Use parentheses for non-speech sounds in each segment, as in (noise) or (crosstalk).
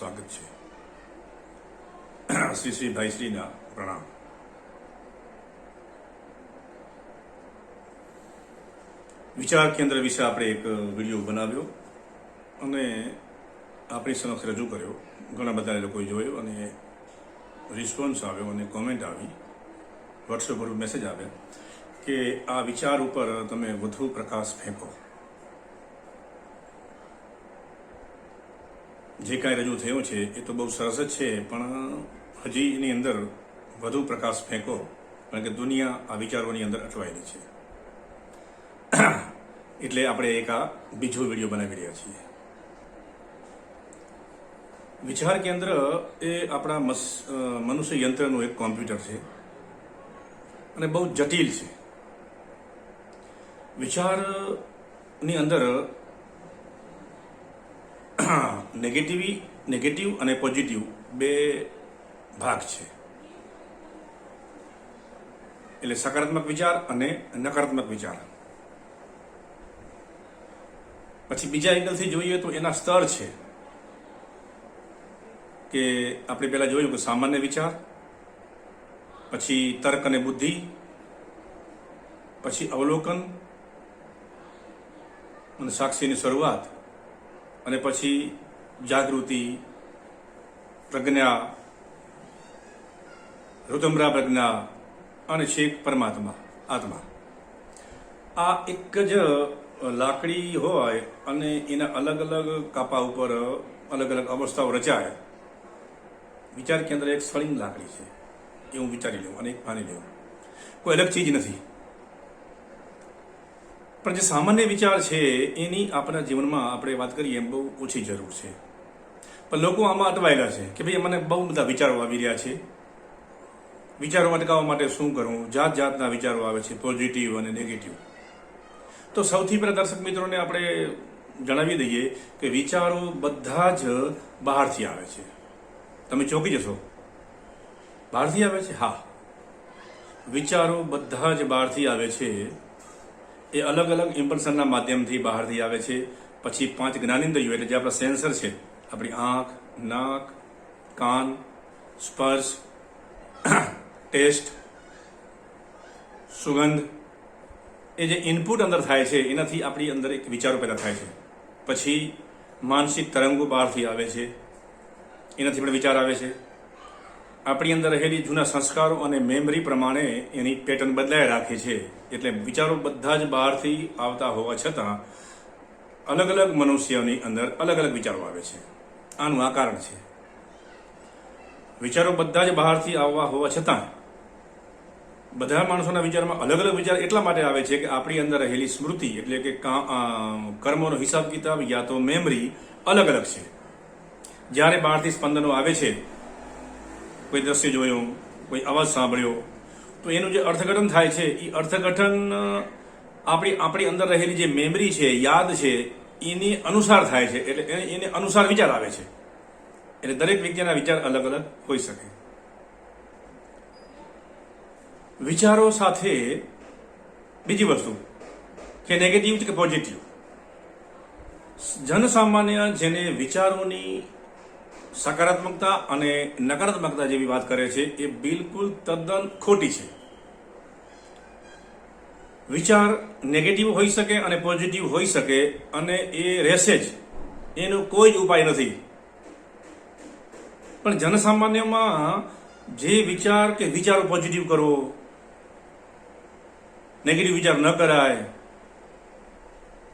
સ્વાગત છે. શ્રી શ્રી ભાઈશ્રીના પ્રણામ. વિચાર કેન્દ્ર વિશે આપણે એક વીડિયો બનાવ્યો અને આપણી સમક્ષ રજૂ કર્યો. ઘણા બધા લોકોએ જોયો અને રિસ્પોન્સ આવ્યો અને કોમેન્ટ આવી. વોટ્સએપ પર મેસેજ આવ્યા કે આ વિચાર ઉપર તમે વધુ પ્રકાશ ફેંકો. જે કાંઈ રજૂ થયું છે, એ તો બહુ સરસ જ છે, પણ હજી એની અંદર વધુ પ્રકાશ ફેંકો, કારણ કે દુનિયા આ વિચારોની અંદર અટવાયેલી છે. (clears throat) એટલે આપણે એક આ બીજો વીડિયો બનાવી રહ્યા છીએ. વિચાર કેન્દ્ર એ આપણા મનુષ્ય યંત્રનું એક કોમ્પ્યુટર છે, અને બહુ જટિલ છે. વિચારની અંદર (clears throat) નેગેટિવી નેગેટિવ અને પોઝિટિવ બે ભાગ છે. એટલે સકારાત્મક વિચાર અને નકારાત્મક વિચાર. પછી બીજા એંગલથી જોઈએ તો એના સ્તર છે. કે આપણે પહેલા જોયું કે સામાન્ય વિચાર, પછી તર્ક અને બુદ્ધિ, પછી અવલોકન અને સાક્ષીની શરૂઆત. અને પછી જાગૃતિ, પ્રજ્ઞા, રુદમરા પ્રજ્ઞા અને છેક પરમાત્મા, આત્મા. આ એક જ લાકડી હોય અને એના અલગ અલગ કાપા ઉપર અલગ અલગ અવસ્થાઓ રચાય. વિચાર કેન્દ્ર એક સળીંગ લાકડી છે. એ હું વિચારી લઉં અને એક માની લઉં. કોઈ અલગ ચીજ નથી. પણ જે સામાન્ય વિચાર છે, એની આપણા જીવનમાં આપણે વાત કરીએ એમ બહુ ઓછી જરૂર છે. પણ લોકો આમાં અટવાયેલા છે કે ભાઈ મને બહુ બધા વિચારો આવી રહ્યા છે. વિચારો અટકાવવા માટે શું કરવું જાત જાતના વિચારો આવે છે પોઝિટિવ અને નેગેટિવ તો સૌથી પહેલા દર્શક મિત્રોને આપણે જણાવી દઈએ કે વિચારો બધા જ બહારથી આવે છે. તમે ચોંકી જશો? બહારથી આવે છે? હા. વિચારો બધા જ બહારથી આવે છે. એ અલગ અલગ ઇમ્પલ્સનના માધ્યમથી બહારથી આવે છે. પછી પાંચ જ્ઞાનેન્દ્રિયો એટલે જે આપણા સેન્સર છે, આપણી આંખ, નાક, કાન, સ્પર્શ, ટેસ્ટ, સુગંધ, એ જે ઇનપુટ અંદર થાય છે, એનાથી આપણી અંદર એક વિચારો પેદા થાય છે. પછી માનસિક તરંગો બહારથી આવે છે. એનાથી પણ વિચાર આવે છે. આપણી અંદર રહેલી જૂના સંસ્કારો અને મેમરી પ્રમાણે એની પેટર્ન બદલાઈ રાખે છે. એટલે વિચારો બધા જ બહારથી આવતા હોવા છતાં અલગ અલગ મનુષ્યોની અંદર અલગ અલગ વિચારો આવે છે. આનું આ કારણ છે. વિચારો બધા જ બહારથી આવવા હોવા છતાં બધા માણસોના વિચારમાં અલગ અલગ વિચાર એટલા માટે આવે છે કે આપણી અંદર રહેલી સ્મૃતિ એટલે કે કર્મોનો હિસાબ કિતાબ યા તો મેમરી અલગ અલગ છે. જ્યારે બહારથી સ્પંદનો આવે છે કોઈ દ્રશ્ય જોયું, કોઈ અવાજ સાંભળ્યો, તો એનું જે અર્થઘટન થાય છે એ અર્થઘટન આપણી આપણી અંદર રહેલી જે મેમરી છે, યાદ છે એની અનુસાર થાય છે, એટલે એને- અનુસાર વિચાર આવે છે. એટલે દરેક વ્યક્તિના વિચાર અલગ અલગ હોઈ શકે. વિચારો સાથે બીજી વસ્તુ, કે નેગેટિવ કે પોઝિટિવ જનસામાન્ય જેને વિચારોની સકારાત્મકતા અને નકારાત્મકતા જેવી વાત કરે છે, એ બિલકુલ તદ્દન ખોટી છે. વિચાર નેગેટિવ હોઈ શકે અને પોઝિટિવ હોઈ શકે અને એ રહેશે જ. એનો કોઈ જ ઉપાય નથી. પણ જનસામાન્યમાં જે વિચાર કે વિચારો પોઝિટિવ કરવો નેગેટિવ વિચાર ન કરાય,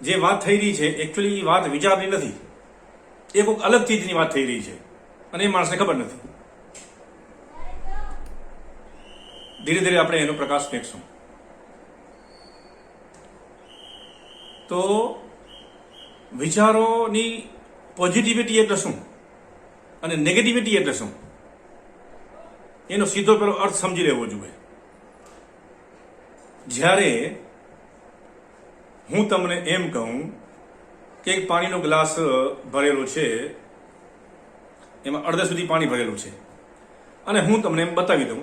જે વાત થઈ રહી છે એકચ્યુઅલી વાત વિચારની નથી. એ કોઈક અલગ ચીજની વાત થઈ રહી છે. અને એ માણસને ખબર નથી. ધીરે ધીરે આપણે એનો પ્રકાશ ફેંકશું. તો વિચારોની પોઝિટિવિટી એટલે શું? અને નેગેટિવિટી એટલે શું? એનો સીધો પેલો અર્થ સમજી લેવો જોઈએ. જ્યારે હું તમને એમ કહું કે એક પાણીનો ગ્લાસ ભરેલો છે એમાં અડધા સુધી પાણી ભરેલું છે. અને હું તમને એમ બતાવી દઉં,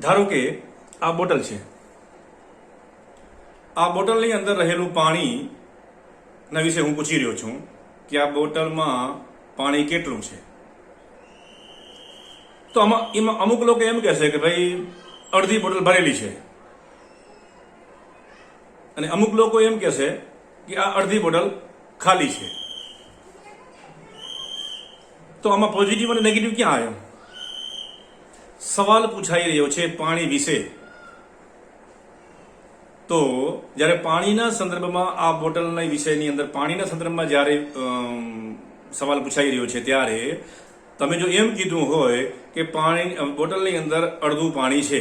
ધારો કે આ બોટલ છે. આ બોટલની અંદર રહેલું પાણી ના વિશે હું પૂછી રહ્યો છું કે આ બોટલમાં પાણી કેટલું છે. તો આમાં, એમાં અમુક લોકો એમ કહેશે કે ભાઈ, અડધી બોટલ ભરેલી છે. અને અમુક લોકો એમ કહેશે કે આ અડધી બોટલ ખાલી છે. તો આમાં પોઝિટિવ અને નેગેટિવ ક્યાં આવ્યો? સવાલ પૂછાઈ રહ્યો છે પાણી વિશે. તો જ્યારે પાણીના સંદર્ભમાં આ બોટલના વિષયની અંદર, પાણીના સંદર્ભમાં જ્યારે સવાલ પૂછાઈ રહ્યો છે ત્યારે તમે જો એમ કીધું હોય કે પાણી બોટલની અંદર અડધું પાણી છે,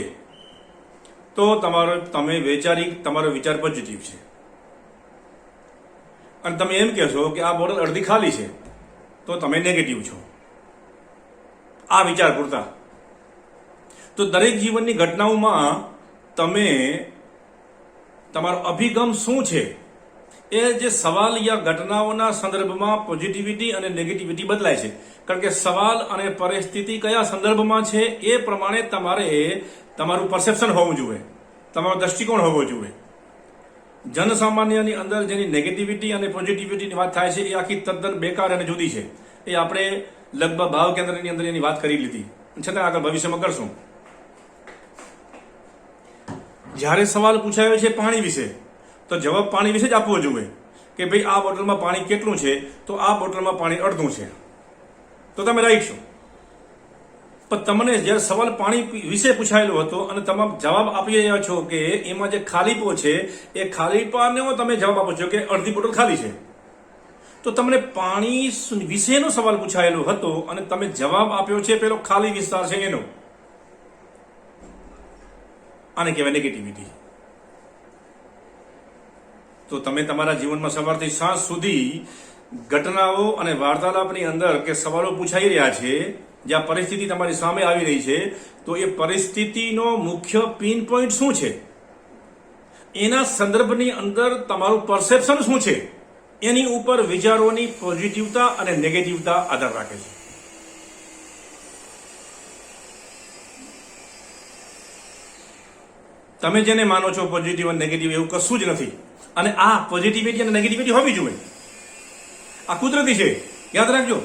તો તમારો, તમે વૈચારિક, તમારો વિચાર પોઝિટિવ છે. અને તમે એમ કહેશો કે આ બોટલ અડધી ખાલી છે, તો તમે નેગેટિવ છો. આ વિચાર પૂરતા તો દરેક જીવનની ઘટનાઓમાં તમે તમારો અભિગમ શું છે? એ જે સવાલ યા ઘટનાઓના સંદર્ભમાં પોઝિટિવિટી અને નેગેટિવિટી બદલાય છે. કારણ કે સવાલ અને પરિસ્થિતિ કયા સંદર્ભમાં છે એ પ્રમાણે તમારે તમારું પરસેપ્શન હોવું જોઈએ. તમારો દ્રષ્ટિકોણ હોવો જોઈએ. જનસામાન્યની અંદર જેની નેગેટિવિટી અને પોઝિટિવિટીની વાત થાય છે એ આખી તદ્દન બેકાર અને જુદી છે. એ આપણે લગભગ ભાવ કેન્દ્રની અંદર એની વાત કરી લીધી. છતાં આગળ ભવિષ્યમાં કરશું. જ્યારે સવાલ પૂછાયો છે પાણી વિશે, તો જવાબ પાણી વિશે જ આપવો જોઈએ કે ભાઈ આ બોટલમાં પાણી કેટલું છે, તો આ બોટલમાં પાણી અડધું છે. તો તમે રાઈટ છો. પણ તમને જ્યારે સવાલ પાણી વિશે પૂછાયેલો હતો અને તમે જવાબ આપી રહ્યા છો કે એમાં જે ખાલીપો છે, એ ખાલીપાનો તમે જવાબ આપો છો કે અડધી બોટલ ખાલી છે. તો તમને પાણી વિશેનો સવાલ પૂછાયેલો હતો અને તમે જવાબ આપ્યો છે પેલો ખાલી વિસ્તાર છે એનો. આને કહેવાય નેગેટિવિટી તો તમે તમારા જીવનમાં સવારથી સાંજ સુધી ઘટનાઓ અને વાર્તાલાપની અંદર કે સવાલો પૂછાઈ રહ્યા છે, જ્યાં પરિસ્થિતિ તમારી સામે આવી રહી છે, તો એ પરિસ્થિતિનો મુખ્ય પિન પોઈન્ટ શું છે? એના સંદર્ભની અંદર તમારું પરસેપ્શન શું છે? એની ઉપર વિચારોની પોઝિટિવતા અને નેગેટિવતા આધાર રાખે છે. તમે જેને માનો છો પોઝિટિવ અને નેગેટિવ એવું કશું જ નથી, અને આ પોઝિટિવિટી અને નેગેટિવિટી હોવી જોઈએ. આ કુદરતી છે. યાદ રાખજો.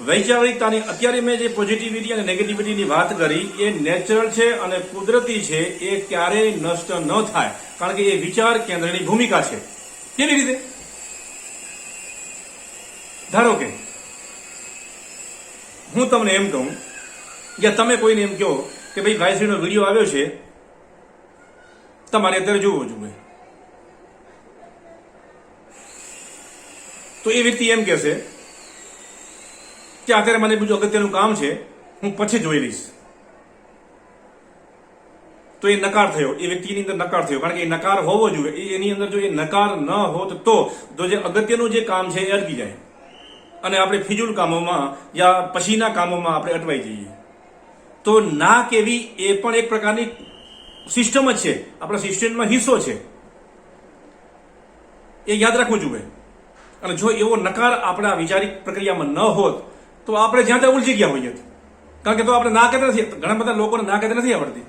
વૈચારિકતાની, અત્યારે મેં જે પોઝિટિવિટી અને નેગેટિવિટીની વાત કરી, એ નેચરલ છે અને કુદરતી છે, એ ક્યારેય નષ્ટ ન થાય, કારણ કે એ વિચાર કેન્દ્રની ભૂમિકા છે. કેવી રીતે? ધારો કે હું તમને એમ કહું કે તમે કોઈને એમ કહો કે ભાઈ ભાઈશ્રીનો વીડિયો આવ્યો છે, તમારે અત્યારે જોવો જોઈએ તો એ વ્યક્તિ એમ કહેશે કે અત્યારે મને બીજું અગત્યનું કામ છે, હું પછી જોઈ લઈશ. તો એ નકાર થયો, એ વ્યક્તિની અંદર નકાર થયો. કારણ કે એ નકાર હોવો જોઈએ. એની અંદર જો એ નકાર ન હોત તો જે અગત્યનું જે કામ છે એ અટકી જાય. અને આપણે ફિજુલ કામોમાં યા પછીના કામોમાં આપણે અટવાઈ જઈએ. તો ના કેવી એ પણ એક પ્રકારની સિસ્ટમ જ છે. આપણા સિસ્ટમમાં હિસ્સો છે. એ યાદ રાખવું જોઈએ. અને જો એવો નકાર આપણા વિચારિક પ્રક્રિયામાં ન હોત, તો આપણે જ્યાં ત્યાં ઉલજી ગયા હોઈએ. કારણ કે તો આપણે ના કહેતા નથી. ઘણા બધા લોકોને ના કહેતા નથી આવડતી.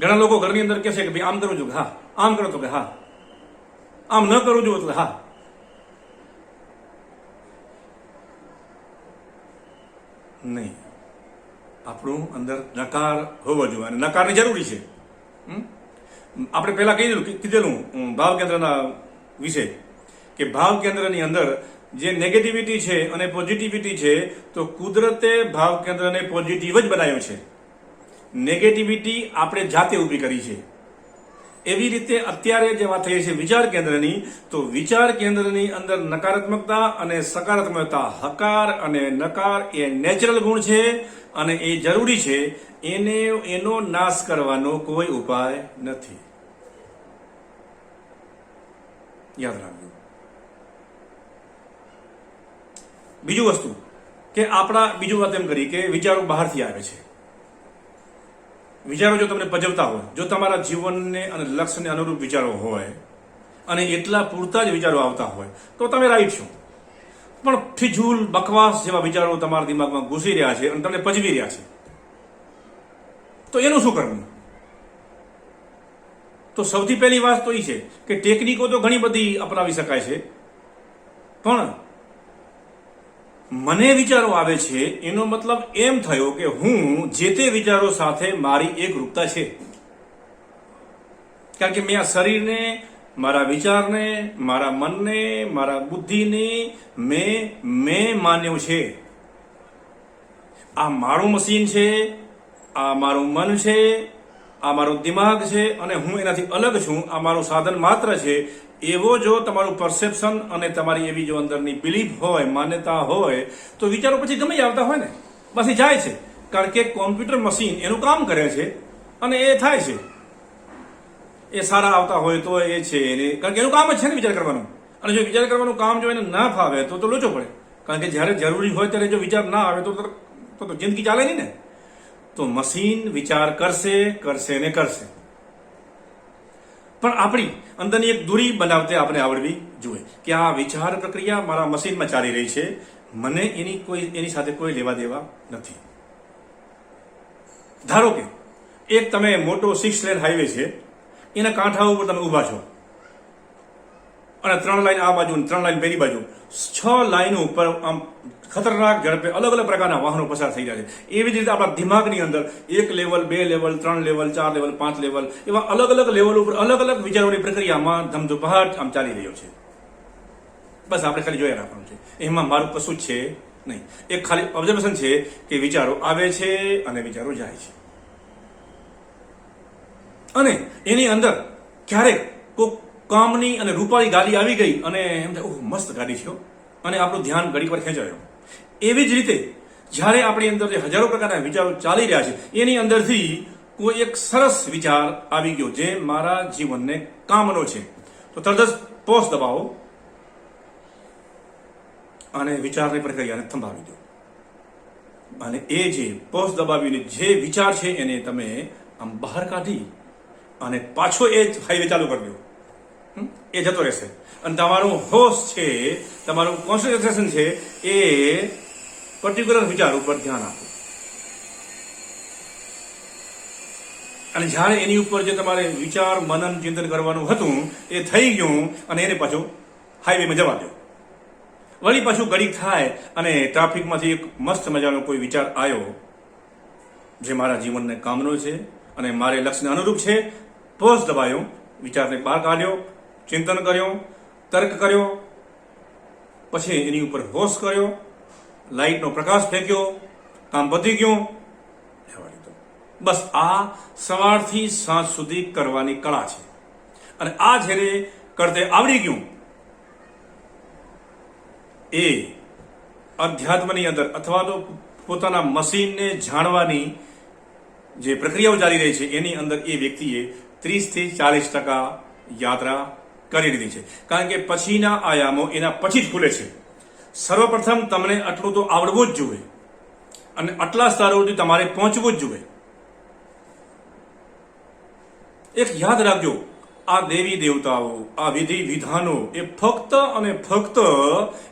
ઘણા લોકો ઘરની અંદર કહે છે કે ભાઈ, આમ કરું છું હા. આમ કરો તો કે હા. આમ ન કરું છું એટલે હા. નહીં. આપણું અંદર નકાર હોવો જોઈએ અને નકારની જરૂરી છે? આપણે પહેલાં કહી દીધું કીધેલું ભાવ કેન્દ્રના વિશે કે ભાવ કેન્દ્રની અંદર જે નેગેટિવિટી છે અને પોઝિટિવિટી છે, તો કુદરતે ભાવ કેન્દ્રને પોઝિટિવ જ બનાવ્યો છે. નેગેટિવિટી આપણે જાતે ઊભી કરી છે. એવી રીતે અત્યારે જે વાત થઈ છે વિચાર કેન્દ્રની, તો વિચાર કેન્દ્રની અંદર નકારાત્મકતા અને સકારાત્મકતા હકાર અને નકાર એ નેચરલ ગુણ છે અને એ જરૂરી છે. એને, એનો નાશ કરવાનો કોઈ ઉપાય નથી. યાદ રાખજો. બીજું વસ્તુ કે આપણા, બીજું વાત એમ કરી કે વિચારો બહારથી આવે છે. વિચારો જો તમને પજવતા હોય, જો તમારા જીવનને અને લક્ષ્યને અનુરૂપ વિચારો હોય, અને એટલા પૂરતા જ વિચારો આવતા હોય, તો તમે રાઈટ છો. પણ ફિજૂલ, બકવાસ જેવા વિચારો તમારા દિમાગમાં ઘૂસી રહ્યા છે અને તમને પજવી રહ્યા છે. તો એનું શું કરવું? તો સૌથી પહેલી વાત તો એ છે કે ટેકનિકો તો ઘણી બધી અપનાવી શકાય છે. પણ મને વિચારો આવે છે, એનો મતલબ એમ થયો કે હું જે તે વિચારો સાથે મારી એકરૂપતા છે. કારણ કે મેં આ શરીરને, મારા વિચારને, મારા મનને, મારા બુદ્ધિને, મેં મેં માન્યો છે. આ મારું મશીન છે, આ મારું મન છે, આ મારું દિમાગ છે અને હું એનાથી અલગ છું. આ મારું સાધન માત્ર છે. એવો જો તમારું પરસેપ્શન અને તમારી એવી જો અંદરની બિલીફ હોય, માન્યતા હોય, તો વિચારો પછી ગમે આવતા હોય ને. બસ એ જાય છે. કારણ કે કોમ્પ્યુટર મશીન એનું કામ કરે છે અને એ થાય છે. એ સારા આવતા હોય તો એ છે એને. કારણ કે એનું કામ જ છે ને વિચાર કરવાનું. અને જો વિચાર કરવાનું કામ જો એને ના ફાવે તો તો લોચો પડે. કારણ કે જ્યારે જરૂરી હોય ત્યારે જો વિચાર ના આવે તો તો- જિંદગી ચાલે નહીં ને. તો મશીન વિચાર કરશે કરશે ને કરશે. પણ આપણી અંદરની એક દૂરી બનાવતે આપણે આવડવી જોઈએ કે આ વિચાર પ્રક્રિયા મારા મશીનમાં ચાલી રહી છે. મને એની કોઈ, એની સાથે કોઈ લેવા દેવા નથી. ધારો કે એક તમે મોટો સિક્સ લેન હાઈવે છે. એના કાંઠા ઉપર તમે ઊભા છો. અને ત્રણ લાઈન આ બાજુ ત્રણ લાઈન પેલી બાજુ. છ લાઈન ઉપર આમ ખતરનાક ઝડપે અલગ અલગ પ્રકારના વાહનો પસાર થઈ રહ્યા છે. એવી જ રીતે આપણા દિમાગની અંદર એક લેવલ, બે લેવલ, ત્રણ લેવલ, ચાર લેવલ, પાંચ લેવલ એવા અલગ અલગ લેવલ ઉપર અલગ અલગ વિચારોની પ્રક્રિયામાં ધમધપાટ આમ ચાલી રહ્યો છે. બસ આપણે ખાલી જોયા રાખવાનું છે. એમાં મારું કશું જ છે નહીં. એક ખાલી ઓબ્ઝર્વેશન છે કે વિચારો આવે છે અને વિચારો જાય છે. અને એની અંદર ક્યારેક કોઈક કામની અને રૂપાળી ગાડી આવી ગઈ અને એમ થાય મસ્ત ગાડી છે અને આપણું ધ્યાન ઘડીક વાર ખેંચાયો. એવી જ રીતે, જ્યારે આપણી અંદર જે હજારો પ્રકારના વિચારો ચાલી રહ્યા છે, એની અંદરથી કોઈ એક સરસ વિચાર આવી ગયો જે મારા જીવનને કામનો છે. તો તરત જ પોસ્ટ દબાવો અને વિચારની પ્રક્રિયાને થંભાવી દો. અને એ જે પોસ દબાવીને જે વિચાર છે એને તમે આમ બહાર કાઢી અને પાછો એ જ હાઈવે ચાલુ કરી દો? એ જતો રહેશે. અને તમારું હોશ છે, તમારું કોન્સન્ટ્રેશન છે, એ પર્ટિક્યુલર વિચાર ઉપર ધ્યાન આપો. અને જ્યારે એની ઉપર જે તમારે વિચાર, મનન, ચિંતન કરવાનું હતું, એ થઈ ગયું અને એને પાછું હાઈવેમાં જવા દો. વળી પાછું ઘડીક થાય અને ટ્રાફિકમાંથી એક મસ્ત મજાનો કોઈ વિચાર આવ્યો, જે મારા જીવનને કામનો છે અને મારે લક્ષ્યને અનુરૂપ છે પોઝ દબાયો, વિચારને બહાર કાઢ્યો ચિંતન કર્યો, તર્ક કર્યો, પછી એની ઉપર હોશ કર્યો, લાઇટનો પ્રકાશ ફેંક્યો, કામ પતી ગયું. બસ આ સવારથી સાંજ સુધી કરવાની કળા છે અને આ જ્યારે કરતે આવડી ગયું, એ અધ્યાત્મની અંદર અથવા તો પોતાના મશીનને જાણવાની જે પ્રક્રિયાઓ ચાલી રહી છે, એની અંદર એ વ્યક્તિએ ત્રીસથી ચાલીસ ટકા યાત્રા કરી દીધી છે. કારણ કે પછીના આયામો એના પછી જ ખુલે છે. સર્વપ્રથમ તમને આટલું તો આવડવું જ જોઈએ. અને આટલા સ્તરો સુધી તમારે પહોંચવું જ જોઈએ. એક યાદ રાખજો, આ દેવી દેવતાઓ, આ વિધિ વિધાનો એ ફક્ત અને ફક્ત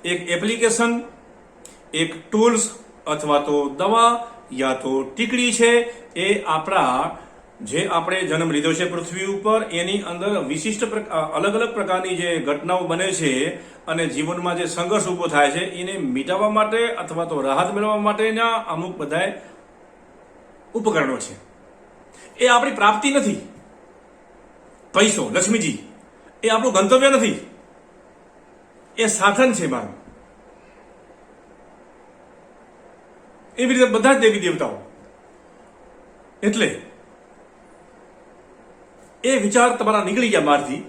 એક એપ્લિકેશન એક ટૂલ્સ અથવા તો દવા યા તો ટીકડી છે. એ આપણા જે આપણે જન્મ લીધો છે પૃથ્વી ઉપર, એની અંદર વિશિષ્ટ અલગ અલગ પ્રકારની જે ઘટનાઓ બને છે અને જીવનમાં જે સંઘર્ષ ઊભો થાય છે, એને મિટાવવા માટે અથવા તો રાહત મેળવવા માટેના અમુક બધા ઉપકરણો છે. એ આપણી પ્રાપ્તિ નથી. પૈસો, લક્ષ્મીજી, એ આપણું ગંતવ્ય નથી. એ સાધન છે મારું. એવી રીતે બધા જ દેવી દેવતાઓ. એટલે એ વિચાર તમારા નીકળી ગયા બહારથી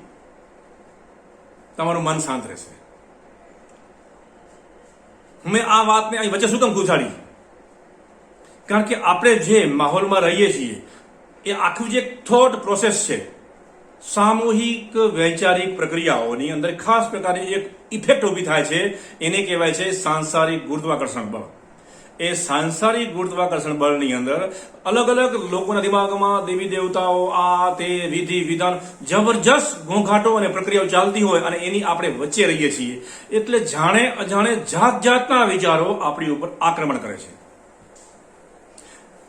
તમારું મન શાંત રહેશે. મેં આ વાતને અહીં વચ્ચે શું કેમ ઘૂસાડી કારણ કે આપણે જે માહોલમાં રહીએ છીએ, એ આખું જે થોટ પ્રોસેસ છે. સામૂહિક વૈચારિક પ્રક્રિયાઓની અંદર ખાસ પ્રકારની એક ઇફેક્ટ ઊભી થાય છે. એને કહેવાય છે સાંસારિક ગુરુત્વાકર્ષણ બળ. એ સાંસારિક ગુરુત્વાકર્ષણ બળની અંદર અલગ અલગ લોકોના દિમાગમાં દેવી દેવતાઓ, આ તે વિધિ, વિધાન જબરજસ્ત ઘોંઘાટો અને પ્રક્રિયાઓ ચાલતી હોય અને એની આપણે વચ્ચે રહીએ છીએ. એટલે જાણે અજાણે જાત જાતના વિચારો આપણી ઉપર આક્રમણ કરે છે.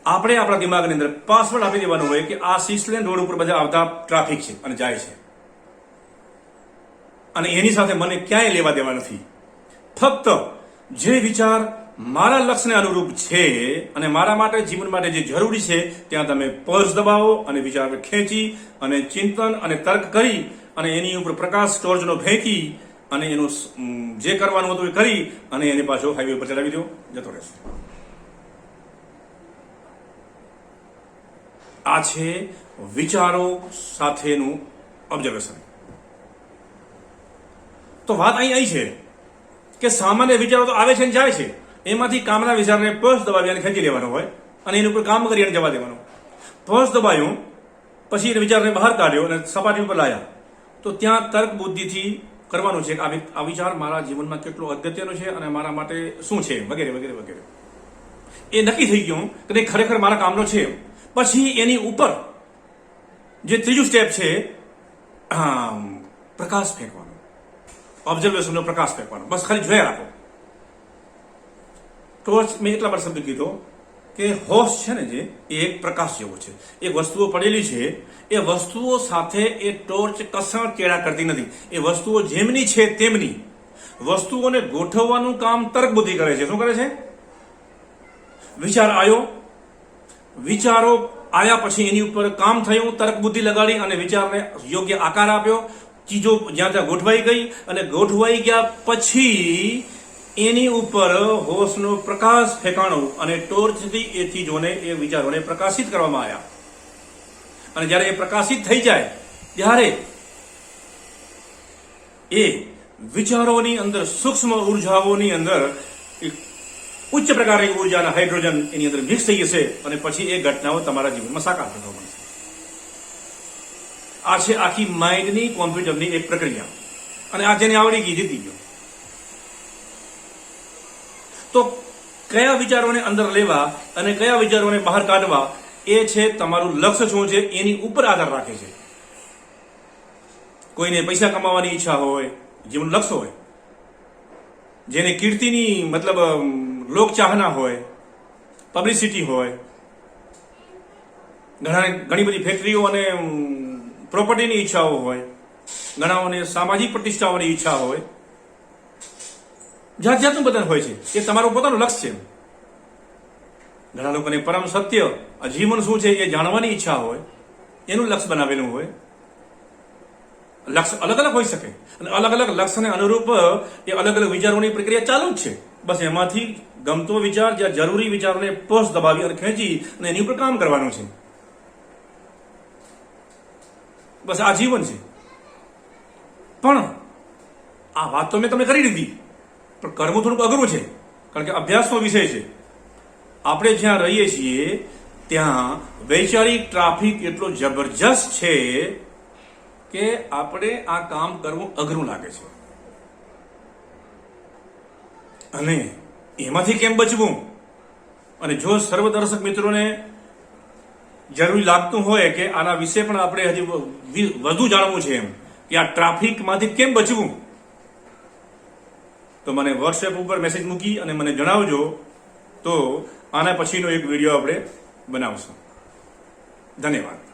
આપણે આપણા દિમાગની અંદર પાસવર્ડ આપી દેવાનો હોય કે આ સિક્સ રોડ ઉપર બધા આવતા ટ્રાફિક છે અને જાય છે. અને એની સાથે મને ક્યાંય લેવા દેવા નથી. ફક્ત જે વિચાર મારા લક્ષ્યને અનુરૂપ છે અને મારા માટે, જીવન માટે જે જરૂરી છે, ત્યાં તમે પર્સ દબાવો અને વિચાર ખેંચી અને ચિંતન અને તર્ક કરી અને એની ઉપર પ્રકાશ ટોર્ચનો ફેંકી અને એનું જે કરવાનું હતું એ કરી અને એની પાછો હાઈવે પર ચલાવી દો. જતો રહેશે. આ છે વિચારો સાથેનું ઓબ્ઝર્વેશન તો વાત અહીં અહીં છે કે સામાન્ય વિચારો તો આવે છે ને જાય છે. એમાંથી કામના વિચારને પર્સ દબાવી અને ખેંચી લેવાનો હોય અને એની ઉપર કામ કરી અને જવા દેવાનું. પર્સ દબાયું, પછી એ વિચારને બહાર કાઢ્યો અને સપાટી ઉપર લાયા. તો ત્યાં તર્ક બુદ્ધિથી કરવાનું છે કે આ વિચાર મારા જીવનમાં કેટલો અગત્યનો છે અને મારા માટે શું છે, વગેરે વગેરે વગેરે. એ નક્કી થઈ ગયું કે ખરેખર મારા કામનો છે. પછી એની ઉપર જે ત્રીજું સ્ટેપ છે પ્રકાશ ફેંકવાનો. ઓબ્ઝર્વેશનનો પ્રકાશ ફેંકવાનો. બસ ખાલી જોયા રાખો. ટોર્ચ મેં એટલા માટે શબ્દ કીધો કે હોશ છે ને જે, એ એક પ્રકાશ જેવો છે. એ વસ્તુઓ પડેલી છે, એ વસ્તુઓ સાથે એ ટોર્ચ કસણ કેળા કરતી નથી. એ વસ્તુઓ જેમની છે તેમની. વસ્તુઓને ગોઠવવાનું કામ તર્ક બુદ્ધિ કરે છે. શું કરે છે? વિચાર આવ્યો વિચારો આવ્યા પછી એની ઉપર કામ થયું તર્ક બુદ્ધિ લગાડી અને વિચારને યોગ્ય આકાર આપ્યો. ચીજો જ્યાં ત્યાં ગોઠવાઈ ગઈ અને ગોઠવાઈ ગયા પછી એની ઉપર હોશનો પ્રકાશ ફેંકાણો અને ટોર્ચથી એ ચીજોને, એ વિચારોને પ્રકાશિત કરવામાં આવ્યા. અને જ્યારે એ પ્રકાશિત થઈ જાય, ત્યારે એ વિચારોની અંદર, સૂક્ષ્મ ઉર્જાઓની અંદર ઉચ્ચ પ્રકારની ઉર્જાના હાઇડ્રોજન એની અંદર મિક્સ થઈ જશે અને પછી એ ઘટનાઓ તમારા જીવનમાં સાકાર થતો બનશે આ છે આખી માઇન્ડની, કોમ્પ્યુટરની એક પ્રક્રિયા. અને આ જેને આવડી ગઈ જીતી ગયો તો કયા વિચારોને અંદર લેવા અને કયા વિચારોને બહાર કાઢવા એ છે તમારું લક્ષ્ય શું છે, એની ઉપર આધાર રાખે છે. કોઈને પૈસા કમાવાની ઈચ્છા હોય જીવન લક્ષ્ય હોય, જેને કીર્તિની મતલબ લોકચાહના હોય પબ્લિસિટી હોય, ઘણા ઘણી બધી ફેક્ટરીઓ અને પ્રોપર્ટીની ઈચ્છાઓ હોય ઘણાઓને સામાજિક પ્રતિષ્ઠાઓની ઈચ્છા હોય જાત જાતનું બધાને હોય છે. એ તમારું પોતાનું લક્ષ્ય છે. ઘણા લોકોને પરમ સત્ય જીવન શું છે એ જાણવાની ઈચ્છા હોય, એનું લક્ષ્ય બનાવેલું હોય. લક્ષ્ય અલગ અલગ હોઈ શકે. અને અલગ અલગ લક્ષ્યને અનુરૂપ એ અલગ અલગ વિચારોની પ્રક્રિયા ચાલુ જ છે. બસ એમાંથી ગમતો વિચાર જ્યાં જરૂરી વિચારોને પોસ્ટ દબાવી અને ખેંચી અને એની ઉપર કામ કરવાનું છે. બસ આ જીવન છે. પણ આ વાત તો મેં તમને કરી દીધી. પણ કરવું થોડુંક અઘરું છે. કારણ કે અભ્યાસનો વિષય છે. આપણે જ્યાં રહીએ છીએ, ત્યાં વૈચારિક ટ્રાફિક એટલો જબરજસ્ત છે કે આપણે આ કામ કરવું અઘરું લાગે છે. અને એમાંથી કેમ બચવું? અને જો સર્વદર્શક મિત્રોને જરૂરી લાગતું હોય કે આના વિશે પણ આપણે હજી વધુ જાણવું છે એમ, કે આ ટ્રાફિકમાંથી કેમ બચવું? તો મને વોટ્સએપ ઉપર મેસેજ મૂકી અને મને જણાવજો. તો આના પછીનો એક વીડિયો આપણે બનાવશું. ધન્યવાદ.